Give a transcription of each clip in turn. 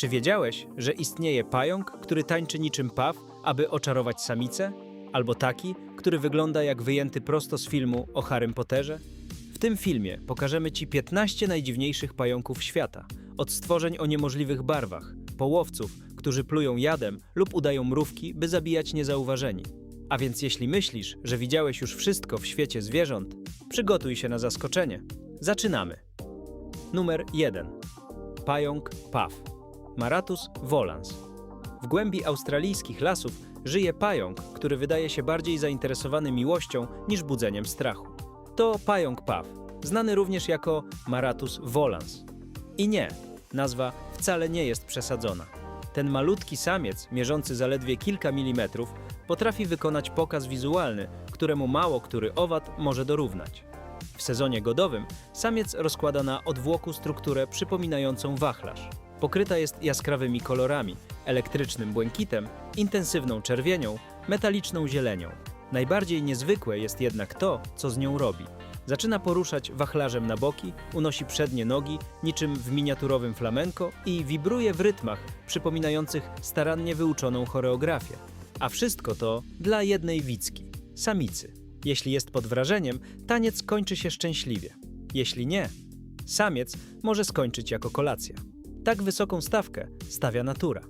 Czy wiedziałeś, że istnieje pająk, który tańczy niczym paw, aby oczarować samicę? Albo taki, który wygląda jak wyjęty prosto z filmu o Harrym Potterze? W tym filmie pokażemy Ci 15 najdziwniejszych pająków świata. Od stworzeń o niemożliwych barwach, po łowców, którzy plują jadem lub udają mrówki, by zabijać niezauważeni. A więc jeśli myślisz, że widziałeś już wszystko w świecie zwierząt, przygotuj się na zaskoczenie. Zaczynamy. Numer 1. Pająk paw. Maratus volans. W głębi australijskich lasów żyje pająk, który wydaje się bardziej zainteresowany miłością niż budzeniem strachu. To pająk paw, znany również jako Maratus volans. I nie, nazwa wcale nie jest przesadzona. Ten malutki samiec, mierzący zaledwie kilka milimetrów, potrafi wykonać pokaz wizualny, któremu mało który owad może dorównać. W sezonie godowym samiec rozkłada na odwłoku strukturę przypominającą wachlarz. Pokryta jest jaskrawymi kolorami, elektrycznym błękitem, intensywną czerwienią, metaliczną zielenią. Najbardziej niezwykłe jest jednak to, co z nią robi. Zaczyna poruszać wachlarzem na boki, unosi przednie nogi, niczym w miniaturowym flamenko i wibruje w rytmach przypominających starannie wyuczoną choreografię. A wszystko to dla jednej wicki samicy. Jeśli jest pod wrażeniem, taniec kończy się szczęśliwie. Jeśli nie, samiec może skończyć jako kolacja. Tak wysoką stawkę stawia natura.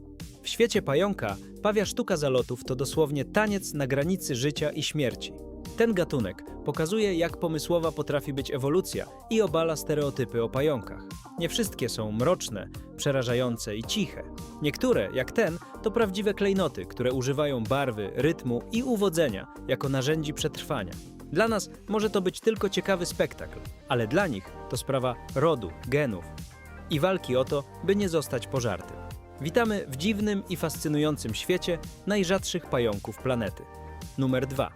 W świecie pająka pawia sztuka zalotów to dosłownie taniec na granicy życia i śmierci. Ten gatunek pokazuje, jak pomysłowa potrafi być ewolucja i obala stereotypy o pająkach. Nie wszystkie są mroczne, przerażające i ciche. Niektóre, jak ten, to prawdziwe klejnoty, które używają barwy, rytmu i uwodzenia jako narzędzi przetrwania. Dla nas może to być tylko ciekawy spektakl, ale dla nich to sprawa rodu, genów i walki o to, by nie zostać pożartym. Witamy w dziwnym i fascynującym świecie najrzadszych pająków planety. Numer 2.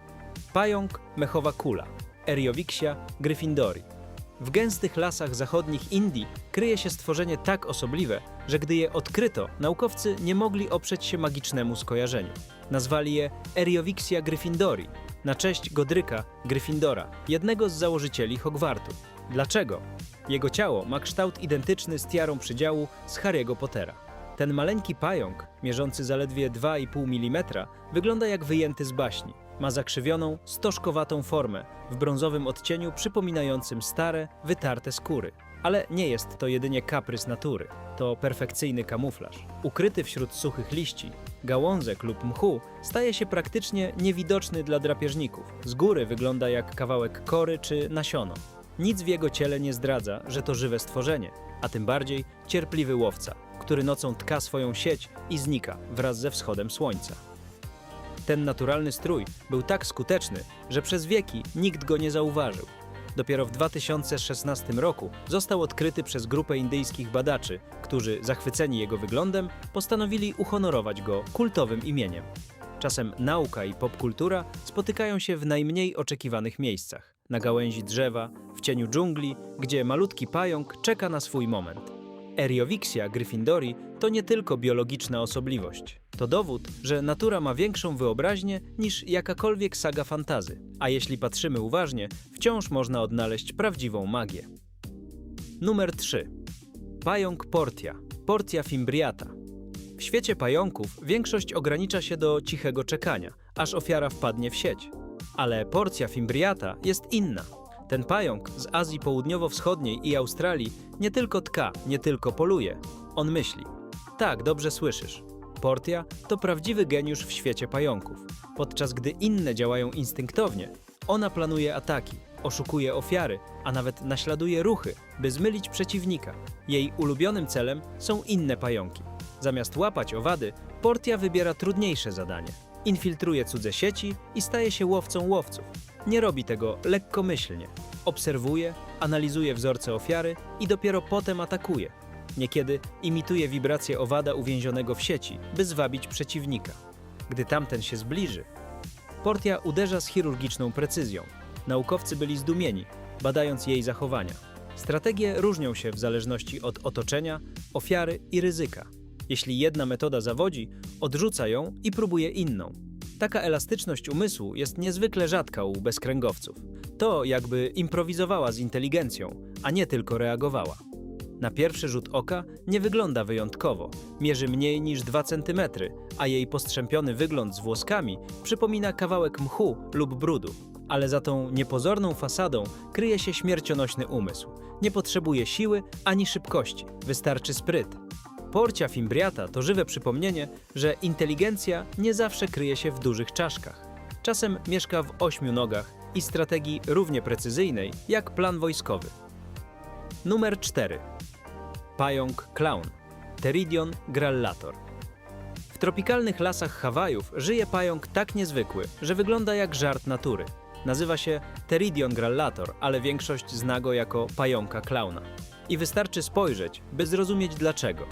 Pająk mechowa kula. Eriowixia gryffindori. W gęstych lasach zachodnich Indii kryje się stworzenie tak osobliwe, że gdy je odkryto, naukowcy nie mogli oprzeć się magicznemu skojarzeniu. Nazwali je Eriowixia gryffindori, na cześć Godryka Gryffindora, jednego z założycieli Hogwartu. Dlaczego? Jego ciało ma kształt identyczny z tiarą przydziału z Harry'ego Pottera. Ten maleńki pająk, mierzący zaledwie 2,5 mm, wygląda jak wyjęty z baśni. Ma zakrzywioną, stożkowatą formę, w brązowym odcieniu przypominającym stare, wytarte skóry. Ale nie jest to jedynie kaprys natury, to perfekcyjny kamuflaż. Ukryty wśród suchych liści, gałązek lub mchu, staje się praktycznie niewidoczny dla drapieżników. Z góry wygląda jak kawałek kory czy nasiono. Nic w jego ciele nie zdradza, że to żywe stworzenie, a tym bardziej cierpliwy łowca, który nocą tka swoją sieć i znika wraz ze wschodem słońca. Ten naturalny strój był tak skuteczny, że przez wieki nikt go nie zauważył. Dopiero w 2016 roku został odkryty przez grupę indyjskich badaczy, którzy, zachwyceni jego wyglądem, postanowili uhonorować go kultowym imieniem. Czasem nauka i popkultura spotykają się w najmniej oczekiwanych miejscach. Na gałęzi drzewa, w cieniu dżungli, gdzie malutki pająk czeka na swój moment. Eriowixia gryffindori to nie tylko biologiczna osobliwość. To dowód, że natura ma większą wyobraźnię niż jakakolwiek saga fantazy. A jeśli patrzymy uważnie, wciąż można odnaleźć prawdziwą magię. Numer 3. Pająk Portia. Portia fimbriata. W świecie pająków większość ogranicza się do cichego czekania, aż ofiara wpadnie w sieć. Ale porcja fimbriata jest inna. Ten pająk z Azji Południowo-Wschodniej i Australii nie tylko tka, nie tylko poluje. On myśli. Tak, dobrze słyszysz. Portia to prawdziwy geniusz w świecie pająków. Podczas gdy inne działają instynktownie, ona planuje ataki, oszukuje ofiary, a nawet naśladuje ruchy, by zmylić przeciwnika. Jej ulubionym celem są inne pająki. Zamiast łapać owady, Portia wybiera trudniejsze zadanie. Infiltruje cudze sieci i staje się łowcą łowców. Nie robi tego lekkomyślnie. Obserwuje, analizuje wzorce ofiary i dopiero potem atakuje. Niekiedy imituje wibrację owada uwięzionego w sieci, by zwabić przeciwnika. Gdy tamten się zbliży, Portia uderza z chirurgiczną precyzją. Naukowcy byli zdumieni, badając jej zachowania. Strategie różnią się w zależności od otoczenia, ofiary i ryzyka. Jeśli jedna metoda zawodzi, odrzuca ją i próbuje inną. Taka elastyczność umysłu jest niezwykle rzadka u bezkręgowców. To jakby improwizowała z inteligencją, a nie tylko reagowała. Na pierwszy rzut oka nie wygląda wyjątkowo. Mierzy mniej niż 2 cm, a jej postrzępiony wygląd z włoskami przypomina kawałek mchu lub brudu. Ale za tą niepozorną fasadą kryje się śmiercionośny umysł. Nie potrzebuje siły ani szybkości, wystarczy spryt. Porcia fimbriata to żywe przypomnienie, że inteligencja nie zawsze kryje się w dużych czaszkach. Czasem mieszka w ośmiu nogach i strategii równie precyzyjnej jak plan wojskowy. Numer 4. Pająk clown. Pteridion grallator. W tropikalnych lasach Hawajów żyje pająk tak niezwykły, że wygląda jak żart natury. Nazywa się Pteridion grallator, ale większość zna go jako pająka klauna. I wystarczy spojrzeć, by zrozumieć dlaczego.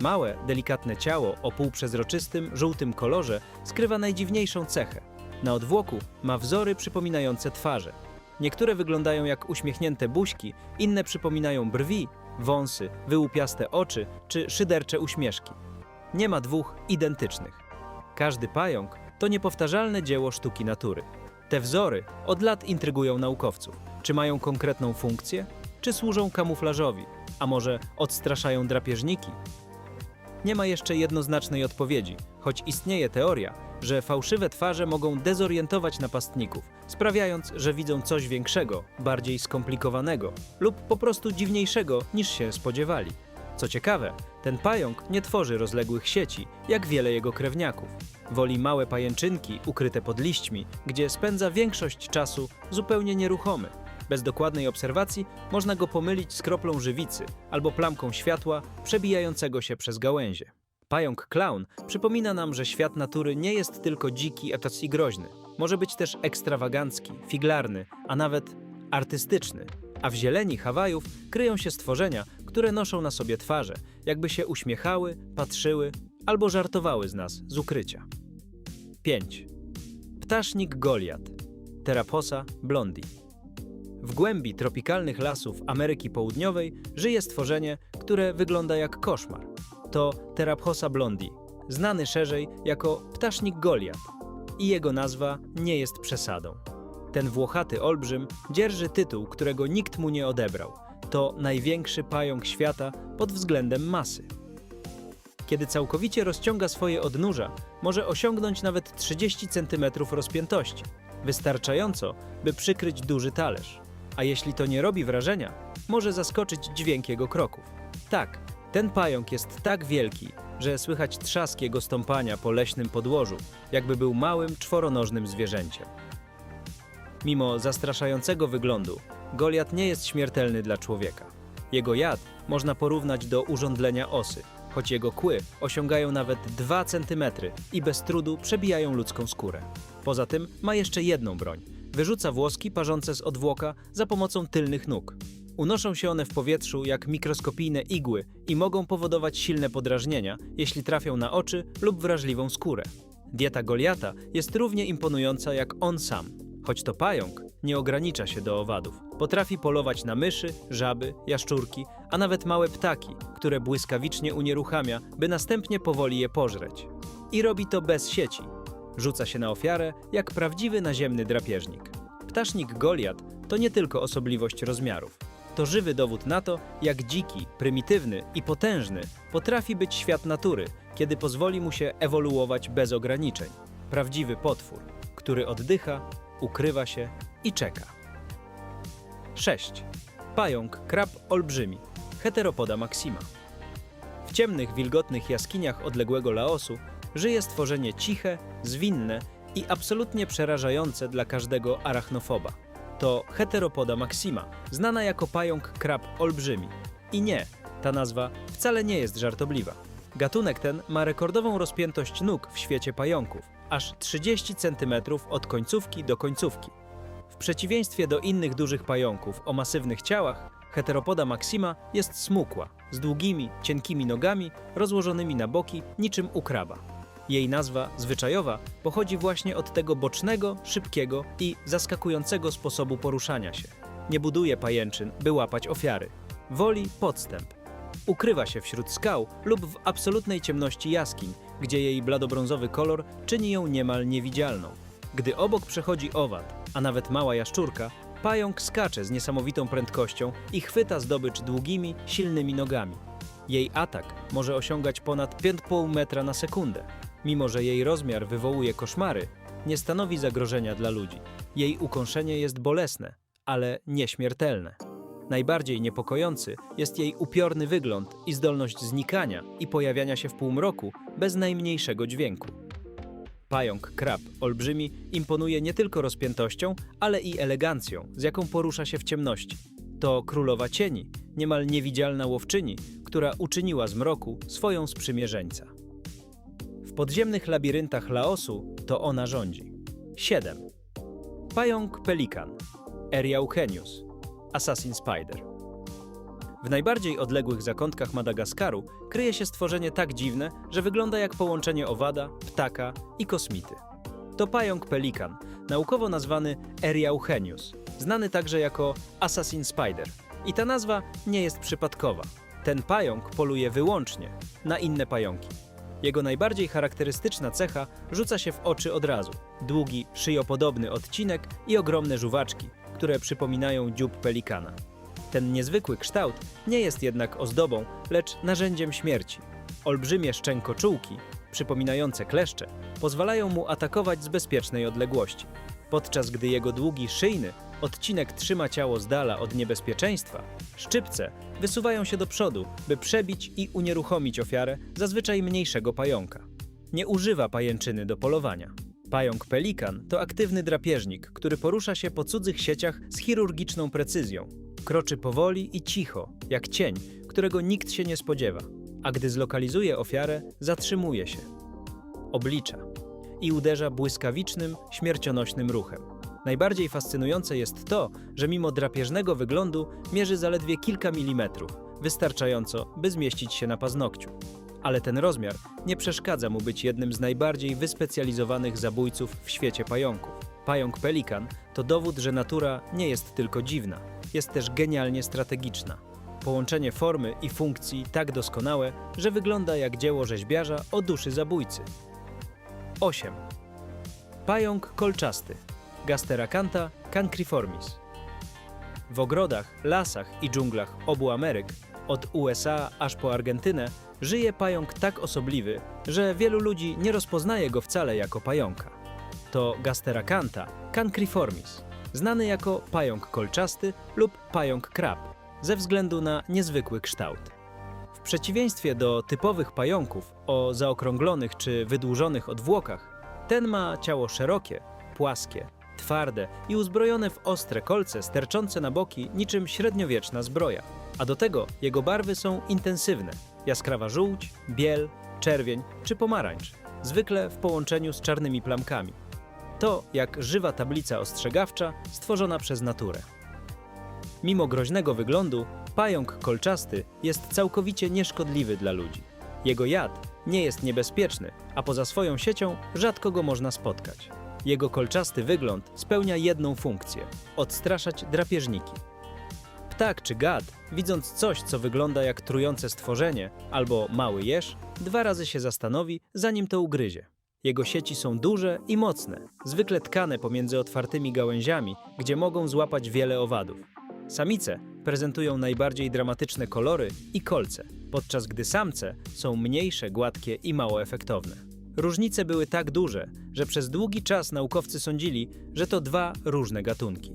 Małe, delikatne ciało o półprzezroczystym, żółtym kolorze skrywa najdziwniejszą cechę. Na odwłoku ma wzory przypominające twarze. Niektóre wyglądają jak uśmiechnięte buźki, inne przypominają brwi, wąsy, wyłupiaste oczy czy szydercze uśmieszki. Nie ma dwóch identycznych. Każdy pająk to niepowtarzalne dzieło sztuki natury. Te wzory od lat intrygują naukowców. Czy mają konkretną funkcję? Czy służą kamuflażowi? A może odstraszają drapieżniki? Nie ma jeszcze jednoznacznej odpowiedzi, choć istnieje teoria, że fałszywe twarze mogą dezorientować napastników, sprawiając, że widzą coś większego, bardziej skomplikowanego lub po prostu dziwniejszego niż się spodziewali. Co ciekawe, ten pająk nie tworzy rozległych sieci, jak wiele jego krewniaków. Woli małe pajęczynki ukryte pod liśćmi, gdzie spędza większość czasu zupełnie nieruchomy. Bez dokładnej obserwacji można go pomylić z kroplą żywicy albo plamką światła przebijającego się przez gałęzie. Pająk clown przypomina nam, że świat natury nie jest tylko dziki i groźny. Może być też ekstrawagancki, figlarny, a nawet artystyczny. A w zieleni Hawajów kryją się stworzenia, które noszą na sobie twarze, jakby się uśmiechały, patrzyły albo żartowały z nas z ukrycia. 5. Ptasznik Goliat. Teraposa blondi. W głębi tropikalnych lasów Ameryki Południowej żyje stworzenie, które wygląda jak koszmar. To Teraphosa blondi, znany szerzej jako ptasznik Goliat. I jego nazwa nie jest przesadą. Ten włochaty olbrzym dzierży tytuł, którego nikt mu nie odebrał. To największy pająk świata pod względem masy. Kiedy całkowicie rozciąga swoje odnóża, może osiągnąć nawet 30 cm rozpiętości, wystarczająco, by przykryć duży talerz. A jeśli to nie robi wrażenia, może zaskoczyć dźwięk jego kroków. Tak, ten pająk jest tak wielki, że słychać trzask jego stąpania po leśnym podłożu, jakby był małym, czworonożnym zwierzęciem. Mimo zastraszającego wyglądu, Goliat nie jest śmiertelny dla człowieka. Jego jad można porównać do urządlenia osy, choć jego kły osiągają nawet 2 cm i bez trudu przebijają ludzką skórę. Poza tym ma jeszcze jedną broń. Wyrzuca włoski parzące z odwłoka za pomocą tylnych nóg. Unoszą się one w powietrzu jak mikroskopijne igły i mogą powodować silne podrażnienia, jeśli trafią na oczy lub wrażliwą skórę. Dieta Goliata jest równie imponująca jak on sam. Choć to pająk, nie ogranicza się do owadów. Potrafi polować na myszy, żaby, jaszczurki, a nawet małe ptaki, które błyskawicznie unieruchamia, by następnie powoli je pożreć. I robi to bez sieci. Rzuca się na ofiarę jak prawdziwy naziemny drapieżnik. Ptasznik Goliat to nie tylko osobliwość rozmiarów. To żywy dowód na to, jak dziki, prymitywny i potężny potrafi być świat natury, kiedy pozwoli mu się ewoluować bez ograniczeń. Prawdziwy potwór, który oddycha, ukrywa się i czeka. 6. Pająk krab olbrzymi. Heteropoda maxima. W ciemnych, wilgotnych jaskiniach odległego Laosu żyje stworzenie ciche, zwinne i absolutnie przerażające dla każdego arachnofoba. To Heteropoda maxima, znana jako pająk krab olbrzymi. I nie, ta nazwa wcale nie jest żartobliwa. Gatunek ten ma rekordową rozpiętość nóg w świecie pająków, aż 30 cm od końcówki do końcówki. W przeciwieństwie do innych dużych pająków o masywnych ciałach, heteropoda maxima jest smukła, z długimi, cienkimi nogami rozłożonymi na boki niczym u kraba. Jej nazwa zwyczajowa pochodzi właśnie od tego bocznego, szybkiego i zaskakującego sposobu poruszania się. Nie buduje pajęczyn, by łapać ofiary. Woli podstęp. Ukrywa się wśród skał lub w absolutnej ciemności jaskiń, gdzie jej bladobrązowy kolor czyni ją niemal niewidzialną. Gdy obok przechodzi owad, a nawet mała jaszczurka, Pająk skacze z niesamowitą prędkością i chwyta zdobycz długimi, silnymi nogami. Jej atak może osiągać ponad 5,5 metra na sekundę. Mimo, że jej rozmiar wywołuje koszmary, nie stanowi zagrożenia dla ludzi. Jej ukąszenie jest bolesne, ale nieśmiertelne. Najbardziej niepokojący jest jej upiorny wygląd i zdolność znikania i pojawiania się w półmroku bez najmniejszego dźwięku. Pająk krab olbrzymi imponuje nie tylko rozpiętością, ale i elegancją, z jaką porusza się w ciemności. To królowa cieni, niemal niewidzialna łowczyni, która uczyniła z mroku swoją sprzymierzeńca. Podziemnych labiryntach Laosu to ona rządzi. 7. Pająk pelikan, Eriauchenius, Assassin Spider. W najbardziej odległych zakątkach Madagaskaru kryje się stworzenie tak dziwne, że wygląda jak połączenie owada, ptaka i kosmity. To pająk pelikan, naukowo nazwany Eriauchenius, znany także jako Assassin Spider. I ta nazwa nie jest przypadkowa. Ten pająk poluje wyłącznie na inne pająki. Jego najbardziej charakterystyczna cecha rzuca się w oczy od razu. Długi, szyjopodobny odcinek i ogromne żuwaczki, które przypominają dziób pelikana. Ten niezwykły kształt nie jest jednak ozdobą, lecz narzędziem śmierci. Olbrzymie szczękoczułki, przypominające kleszcze, pozwalają mu atakować z bezpiecznej odległości. Podczas gdy jego długi szyjny odcinek trzyma ciało z dala od niebezpieczeństwa, szczypce wysuwają się do przodu, by przebić i unieruchomić ofiarę zazwyczaj mniejszego pająka. Nie używa pajęczyny do polowania. Pająk pelikan to aktywny drapieżnik, który porusza się po cudzych sieciach z chirurgiczną precyzją. Kroczy powoli i cicho, jak cień, którego nikt się nie spodziewa, a gdy zlokalizuje ofiarę, zatrzymuje się. Oblicza i uderza błyskawicznym, śmiercionośnym ruchem. Najbardziej fascynujące jest to, że mimo drapieżnego wyglądu mierzy zaledwie kilka milimetrów, wystarczająco, by zmieścić się na paznokciu. Ale ten rozmiar nie przeszkadza mu być jednym z najbardziej wyspecjalizowanych zabójców w świecie pająków. Pająk pelikan to dowód, że natura nie jest tylko dziwna, jest też genialnie strategiczna. Połączenie formy i funkcji tak doskonałe, że wygląda jak dzieło rzeźbiarza o duszy zabójcy. 8. Pająk kolczasty Gasteracantha cancriformis. W ogrodach, lasach i dżunglach obu Ameryk, od USA aż po Argentynę, żyje pająk tak osobliwy, że wielu ludzi nie rozpoznaje go wcale jako pająka. To Gasteracantha cancriformis, znany jako pająk kolczasty lub pająk krab, ze względu na niezwykły kształt. W przeciwieństwie do typowych pająków o zaokrąglonych czy wydłużonych odwłokach, ten ma ciało szerokie, płaskie, twarde i uzbrojone w ostre kolce sterczące na boki niczym średniowieczna zbroja. A do tego jego barwy są intensywne: jaskrawa żółć, biel, czerwień czy pomarańcz, zwykle w połączeniu z czarnymi plamkami. To jak żywa tablica ostrzegawcza stworzona przez naturę. Mimo groźnego wyglądu, pająk kolczasty jest całkowicie nieszkodliwy dla ludzi. Jego jad nie jest niebezpieczny, a poza swoją siecią rzadko go można spotkać. Jego kolczasty wygląd spełnia jedną funkcję odstraszać drapieżniki. Ptak czy gad, widząc coś, co wygląda jak trujące stworzenie albo mały jeż, dwa razy się zastanowi, zanim to ugryzie. Jego sieci są duże i mocne, zwykle tkane pomiędzy otwartymi gałęziami, gdzie mogą złapać wiele owadów. Samice prezentują najbardziej dramatyczne kolory i kolce, podczas gdy samce są mniejsze, gładkie i mało efektowne. Różnice były tak duże, że przez długi czas naukowcy sądzili, że to dwa różne gatunki.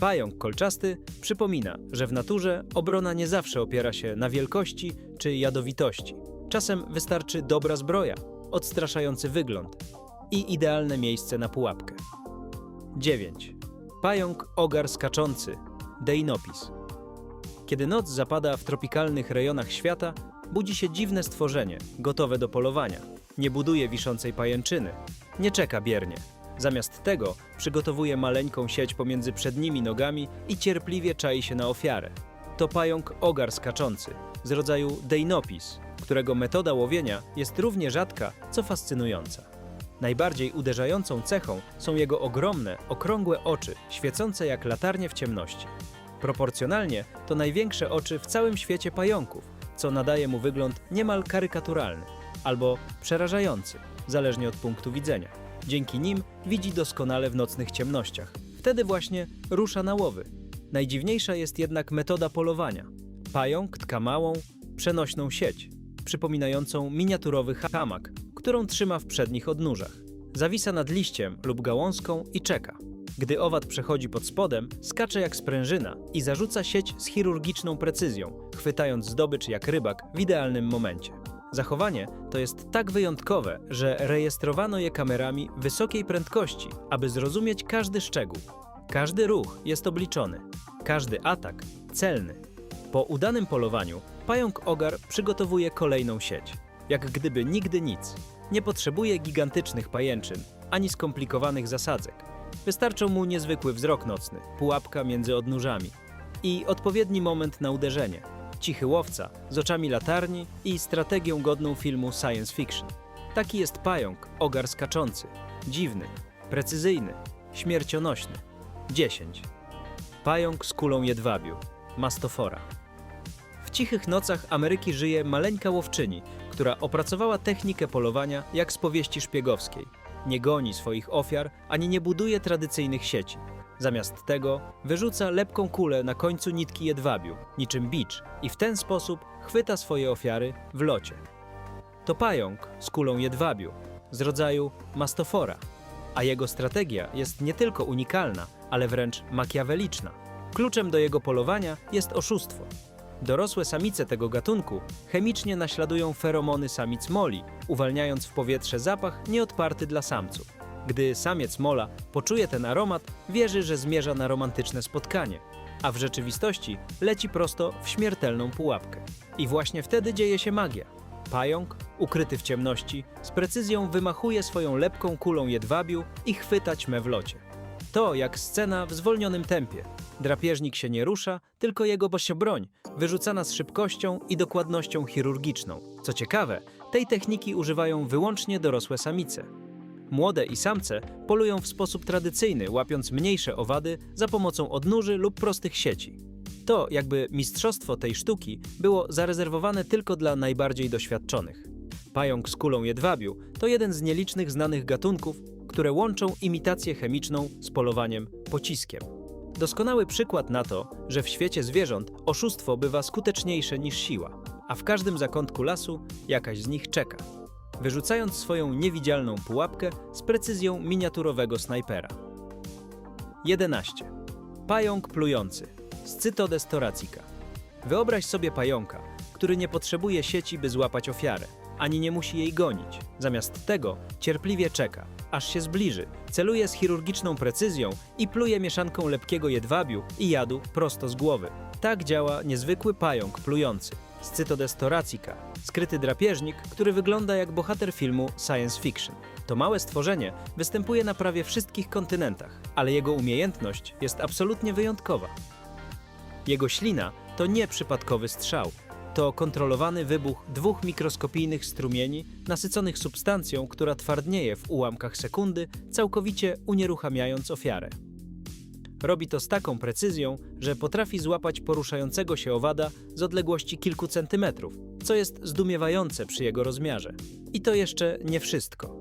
Pająk kolczasty przypomina, że w naturze obrona nie zawsze opiera się na wielkości czy jadowitości. Czasem wystarczy dobra zbroja, odstraszający wygląd i idealne miejsce na pułapkę. 9. Pająk ogar skaczący Deinopis. Kiedy noc zapada w tropikalnych rejonach świata, budzi się dziwne stworzenie, gotowe do polowania. Nie buduje wiszącej pajęczyny, nie czeka biernie. Zamiast tego przygotowuje maleńką sieć pomiędzy przednimi nogami i cierpliwie czai się na ofiarę. To pająk ogar skaczący, z rodzaju Deinopis, którego metoda łowienia jest równie rzadka, co fascynująca. Najbardziej uderzającą cechą są jego ogromne, okrągłe oczy, świecące jak latarnie w ciemności. Proporcjonalnie to największe oczy w całym świecie pająków, co nadaje mu wygląd niemal karykaturalny albo przerażający, zależnie od punktu widzenia. Dzięki nim widzi doskonale w nocnych ciemnościach, Wtedy właśnie rusza na łowy. Najdziwniejsza jest jednak metoda polowania. Pająk tka małą, przenośną sieć, przypominającą miniaturowy hamak, którą trzyma w przednich odnóżach. Zawisa nad liściem lub gałązką i czeka. Gdy owad przechodzi pod spodem, skacze jak sprężyna i zarzuca sieć z chirurgiczną precyzją, chwytając zdobycz jak rybak w idealnym momencie. Zachowanie to jest tak wyjątkowe, że rejestrowano je kamerami wysokiej prędkości, aby zrozumieć każdy szczegół. Każdy ruch jest obliczony, każdy atak celny. Po udanym polowaniu pająk ogar przygotowuje kolejną sieć. Jak gdyby nigdy nic. Nie potrzebuje gigantycznych pajęczyn ani skomplikowanych zasadzek. Wystarczą mu niezwykły wzrok nocny, pułapka między odnóżami i odpowiedni moment na uderzenie. Cichy łowca z oczami latarni i strategią godną filmu science fiction. Taki jest pająk, ogar skaczący, dziwny, precyzyjny, śmiercionośny. 10. Pająk z kulą jedwabiu, mastofora. W cichych nocach Ameryki żyje maleńka łowczyni, która opracowała technikę polowania jak z powieści szpiegowskiej. Nie goni swoich ofiar ani nie buduje tradycyjnych sieci. Zamiast tego wyrzuca lepką kulę na końcu nitki jedwabiu, niczym bicz, i w ten sposób chwyta swoje ofiary w locie. To pająk z kulą jedwabiu, z rodzaju mastofora, a jego strategia jest nie tylko unikalna, ale wręcz makiaweliczna. Kluczem do jego polowania jest oszustwo. Dorosłe samice tego gatunku chemicznie naśladują feromony samic moli, uwalniając w powietrze zapach nieodparty dla samców. Gdy samiec mola poczuje ten aromat, wierzy, że zmierza na romantyczne spotkanie, a w rzeczywistości leci prosto w śmiertelną pułapkę. I właśnie wtedy dzieje się magia. Pająk, ukryty w ciemności, z precyzją wymachuje swoją lepką kulą jedwabiu i chwyta ćmę w locie. To jak scena w zwolnionym tempie. Drapieżnik się nie rusza, tylko jego bosiobroń, wyrzucana z szybkością i dokładnością chirurgiczną. Co ciekawe, tej techniki używają wyłącznie dorosłe samice. Młode i samce polują w sposób tradycyjny, łapiąc mniejsze owady za pomocą odnóży lub prostych sieci. To, jakby mistrzostwo tej sztuki było zarezerwowane tylko dla najbardziej doświadczonych. Pająk z kulą jedwabiu to jeden z nielicznych znanych gatunków, które łączą imitację chemiczną z polowaniem pociskiem. Doskonały przykład na to, że w świecie zwierząt oszustwo bywa skuteczniejsze niż siła, a w każdym zakątku lasu jakaś z nich czeka, wyrzucając swoją niewidzialną pułapkę z precyzją miniaturowego snajpera. 11. Pająk plujący. Scytodes thoracica. Wyobraź sobie pająka, który nie potrzebuje sieci, by złapać ofiarę, ani nie musi jej gonić. Zamiast tego cierpliwie czeka, aż się zbliży, celuje z chirurgiczną precyzją i pluje mieszanką lepkiego jedwabiu i jadu prosto z głowy. Tak działa niezwykły pająk plujący. Scytodes thoracica, skryty drapieżnik, który wygląda jak bohater filmu science fiction. To małe stworzenie występuje na prawie wszystkich kontynentach, ale jego umiejętność jest absolutnie wyjątkowa. Jego ślina to nie przypadkowy strzał. To kontrolowany wybuch dwóch mikroskopijnych strumieni nasyconych substancją, która twardnieje w ułamkach sekundy, całkowicie unieruchamiając ofiarę. Robi to z taką precyzją, że potrafi złapać poruszającego się owada z odległości kilku centymetrów, co jest zdumiewające przy jego rozmiarze. I to jeszcze nie wszystko.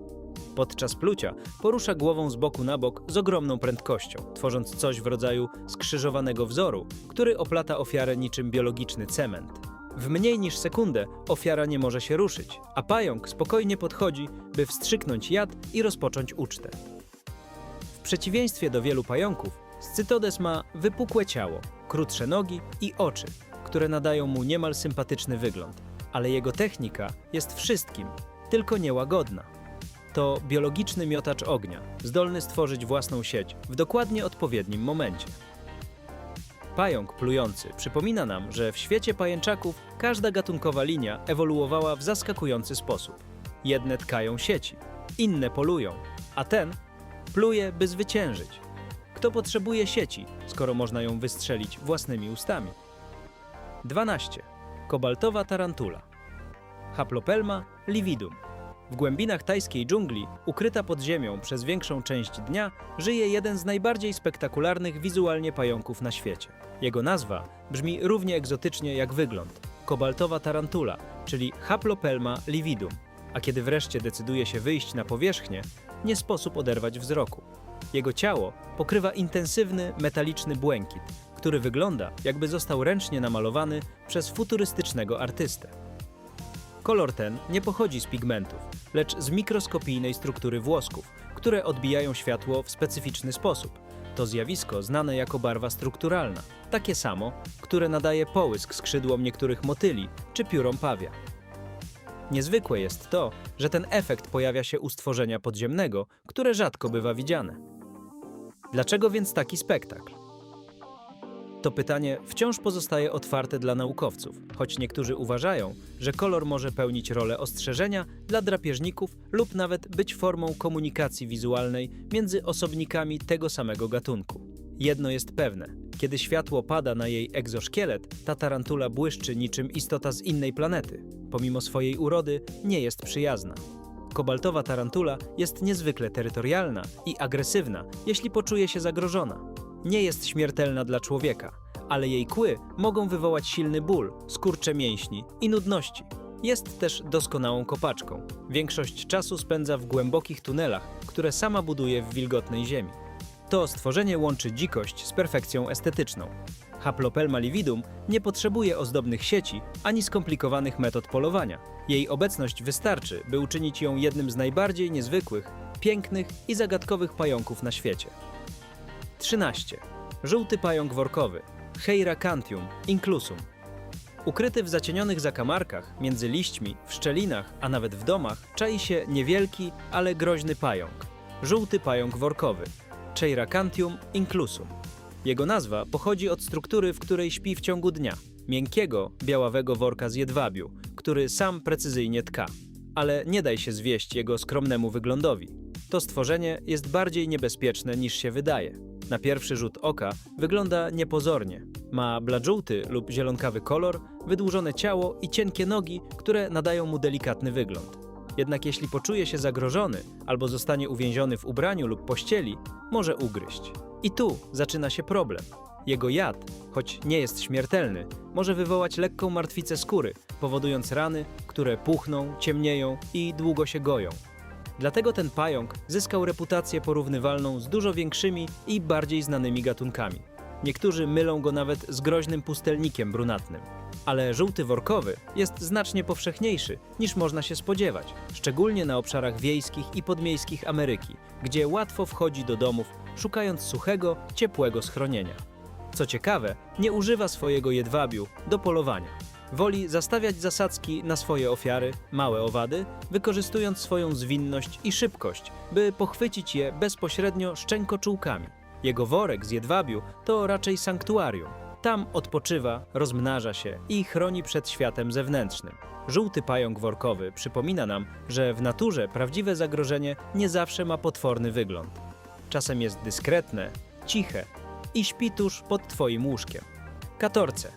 Podczas plucia porusza głową z boku na bok z ogromną prędkością, tworząc coś w rodzaju skrzyżowanego wzoru, który oplata ofiarę niczym biologiczny cement. W mniej niż sekundę ofiara nie może się ruszyć, a pająk spokojnie podchodzi, by wstrzyknąć jad i rozpocząć ucztę. W przeciwieństwie do wielu pająków, Scytodes ma wypukłe ciało, krótsze nogi i oczy, które nadają mu niemal sympatyczny wygląd. Ale jego technika jest wszystkim, tylko niełagodna. To biologiczny miotacz ognia, zdolny stworzyć własną sieć w dokładnie odpowiednim momencie. Pająk plujący przypomina nam, że w świecie pajęczaków każda gatunkowa linia ewoluowała w zaskakujący sposób. Jedne tkają sieci, inne polują, a ten pluje, by zwyciężyć. Kto potrzebuje sieci, skoro można ją wystrzelić własnymi ustami? 12. Kobaltowa tarantula. Haplopelma lividum. W głębinach tajskiej dżungli, ukryta pod ziemią przez większą część dnia, żyje jeden z najbardziej spektakularnych wizualnie pająków na świecie. Jego nazwa brzmi równie egzotycznie jak wygląd kobaltowa tarantula, czyli Haplopelma lividum. A kiedy wreszcie decyduje się wyjść na powierzchnię, nie sposób oderwać wzroku. Jego ciało pokrywa intensywny, metaliczny błękit, który wygląda jakby został ręcznie namalowany przez futurystycznego artystę. Kolor ten nie pochodzi z pigmentów, lecz z mikroskopijnej struktury włosków, które odbijają światło w specyficzny sposób. To zjawisko znane jako barwa strukturalna, takie samo, które nadaje połysk skrzydłom niektórych motyli czy piórom pawia. Niezwykłe jest to, że ten efekt pojawia się u stworzenia podziemnego, które rzadko bywa widziane. Dlaczego więc taki spektakl? To pytanie wciąż pozostaje otwarte dla naukowców, choć niektórzy uważają, że kolor może pełnić rolę ostrzeżenia dla drapieżników lub nawet być formą komunikacji wizualnej między osobnikami tego samego gatunku. Jedno jest pewne: kiedy światło pada na jej egzoszkielet, ta tarantula błyszczy niczym istota z innej planety. Pomimo swojej urody, nie jest przyjazna. Kobaltowa tarantula jest niezwykle terytorialna i agresywna, jeśli poczuje się zagrożona. Nie jest śmiertelna dla człowieka, ale jej kły mogą wywołać silny ból, skurcze mięśni i nudności. Jest też doskonałą kopaczką. Większość czasu spędza w głębokich tunelach, które sama buduje w wilgotnej ziemi. To stworzenie łączy dzikość z perfekcją estetyczną. Haplopelma lividum nie potrzebuje ozdobnych sieci ani skomplikowanych metod polowania. Jej obecność wystarczy, by uczynić ją jednym z najbardziej niezwykłych, pięknych i zagadkowych pająków na świecie. 13. Żółty pająk workowy Heiracantium inclusum. Ukryty w zacienionych zakamarkach, między liśćmi, w szczelinach, a nawet w domach, czai się niewielki, ale groźny pająk. Żółty pająk workowy Cheiracantium inclusum. Jego nazwa pochodzi od struktury, w której śpi w ciągu dnia miękkiego, białawego worka z jedwabiu, który sam precyzyjnie tka. Ale nie daj się zwieść jego skromnemu wyglądowi. To stworzenie jest bardziej niebezpieczne niż się wydaje. Na pierwszy rzut oka wygląda niepozornie. Ma bladżółty lub zielonkawy kolor, wydłużone ciało i cienkie nogi, które nadają mu delikatny wygląd. Jednak jeśli poczuje się zagrożony albo zostanie uwięziony w ubraniu lub pościeli, może ugryźć. I tu zaczyna się problem. Jego jad, choć nie jest śmiertelny, może wywołać lekką martwicę skóry, powodując rany, które puchną, ciemnieją i długo się goją. Dlatego ten pająk zyskał reputację porównywalną z dużo większymi i bardziej znanymi gatunkami. Niektórzy mylą go nawet z groźnym pustelnikiem brunatnym. Ale żółty workowy jest znacznie powszechniejszy niż można się spodziewać, szczególnie na obszarach wiejskich i podmiejskich Ameryki, gdzie łatwo wchodzi do domów, szukając suchego, ciepłego schronienia. Co ciekawe, nie używa swojego jedwabiu do polowania. Woli zastawiać zasadzki na swoje ofiary, małe owady, wykorzystując swoją zwinność i szybkość, by pochwycić je bezpośrednio szczękoczułkami. Jego worek z jedwabiu to raczej sanktuarium. Tam odpoczywa, rozmnaża się i chroni przed światem zewnętrznym. Żółty pająk workowy przypomina nam, że w naturze prawdziwe zagrożenie nie zawsze ma potworny wygląd. Czasem jest dyskretne, ciche i śpi tuż pod twoim łóżkiem. Katorce.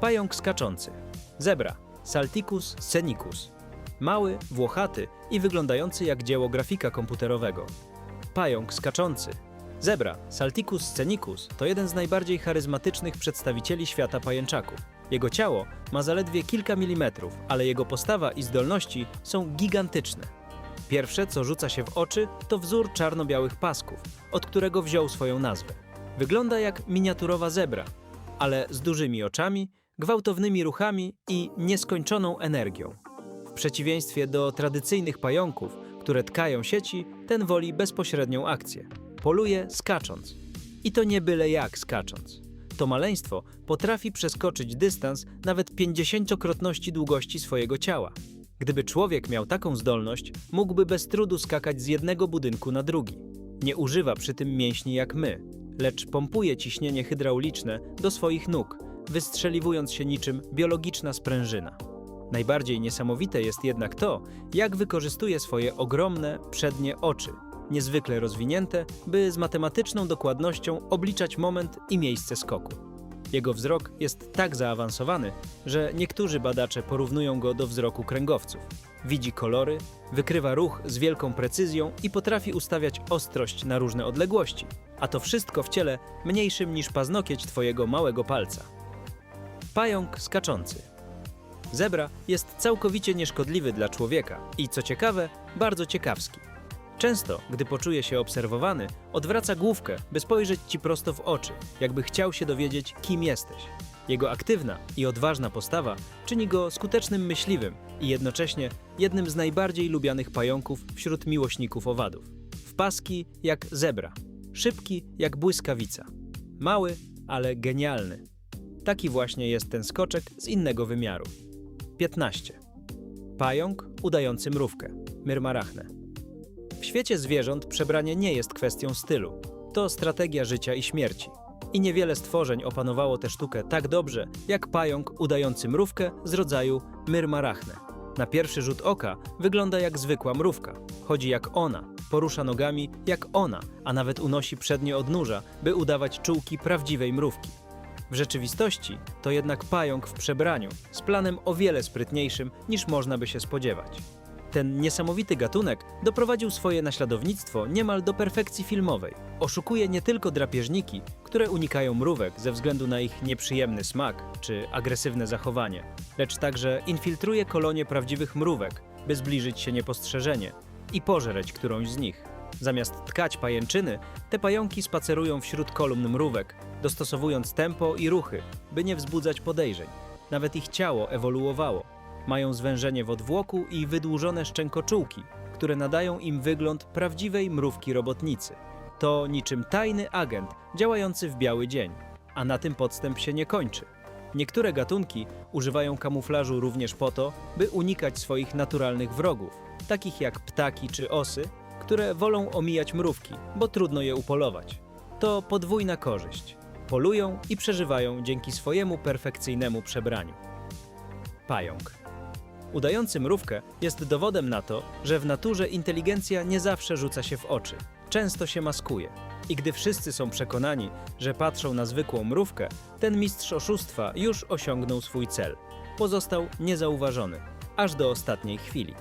Pająk skaczący. Zebra. Salticus scenicus. Mały, włochaty i wyglądający jak dzieło grafika komputerowego. Pająk skaczący. Zebra, Salticus scenicus, to jeden z najbardziej charyzmatycznych przedstawicieli świata pajęczaków. Jego ciało ma zaledwie kilka milimetrów, ale jego postawa i zdolności są gigantyczne. Pierwsze, co rzuca się w oczy, to wzór czarno-białych pasków, od którego wziął swoją nazwę. Wygląda jak miniaturowa zebra, ale z dużymi oczami, gwałtownymi ruchami i nieskończoną energią. W przeciwieństwie do tradycyjnych pająków, które tkają sieci, ten woli bezpośrednią akcję. Poluje skacząc. I to nie byle jak skacząc. To maleństwo potrafi przeskoczyć dystans nawet 50-krotności długości swojego ciała. Gdyby człowiek miał taką zdolność, mógłby bez trudu skakać z jednego budynku na drugi. Nie używa przy tym mięśni jak my, lecz pompuje ciśnienie hydrauliczne do swoich nóg, wystrzeliwując się niczym biologiczna sprężyna. Najbardziej niesamowite jest jednak to, jak wykorzystuje swoje ogromne przednie oczy, niezwykle rozwinięte, by z matematyczną dokładnością obliczać moment i miejsce skoku. Jego wzrok jest tak zaawansowany, że niektórzy badacze porównują go do wzroku kręgowców. Widzi kolory, wykrywa ruch z wielką precyzją i potrafi ustawiać ostrość na różne odległości, a to wszystko w ciele mniejszym niż paznokieć twojego małego palca. Pająk skaczący. Zebra jest całkowicie nieszkodliwy dla człowieka i co ciekawe, bardzo ciekawski. Często, gdy poczuje się obserwowany, odwraca główkę, by spojrzeć ci prosto w oczy, jakby chciał się dowiedzieć, kim jesteś. Jego aktywna i odważna postawa czyni go skutecznym myśliwym i jednocześnie jednym z najbardziej lubianych pająków wśród miłośników owadów. W paski jak zebra, szybki jak błyskawica, mały, ale genialny. Taki właśnie jest ten skoczek z innego wymiaru. 15. Pająk udający mrówkę, myrmarachne. W świecie zwierząt przebranie nie jest kwestią stylu. To strategia życia i śmierci. I niewiele stworzeń opanowało tę sztukę tak dobrze, jak pająk udający mrówkę z rodzaju myrmarachne. Na pierwszy rzut oka wygląda jak zwykła mrówka. Chodzi jak ona, porusza nogami jak ona, a nawet unosi przednie odnóża, by udawać czułki prawdziwej mrówki. W rzeczywistości to jednak pająk w przebraniu, z planem o wiele sprytniejszym niż można by się spodziewać. Ten niesamowity gatunek doprowadził swoje naśladownictwo niemal do perfekcji filmowej. Oszukuje nie tylko drapieżniki, które unikają mrówek ze względu na ich nieprzyjemny smak czy agresywne zachowanie, lecz także infiltruje kolonie prawdziwych mrówek, by zbliżyć się niepostrzeżenie i pożereć którąś z nich. Zamiast tkać pajęczyny, te pająki spacerują wśród kolumn mrówek, dostosowując tempo i ruchy, by nie wzbudzać podejrzeń. Nawet ich ciało ewoluowało. Mają zwężenie w odwłoku i wydłużone szczękoczułki, które nadają im wygląd prawdziwej mrówki robotnicy. To niczym tajny agent działający w biały dzień, a na tym podstęp się nie kończy. Niektóre gatunki używają kamuflażu również po to, by unikać swoich naturalnych wrogów, takich jak ptaki czy osy, które wolą omijać mrówki, bo trudno je upolować. To podwójna korzyść. Polują i przeżywają dzięki swojemu perfekcyjnemu przebraniu. Pająk. Udający mrówkę jest dowodem na to, że w naturze inteligencja nie zawsze rzuca się w oczy. Często się maskuje. I gdy wszyscy są przekonani, że patrzą na zwykłą mrówkę, ten mistrz oszustwa już osiągnął swój cel. Pozostał niezauważony, aż do ostatniej chwili.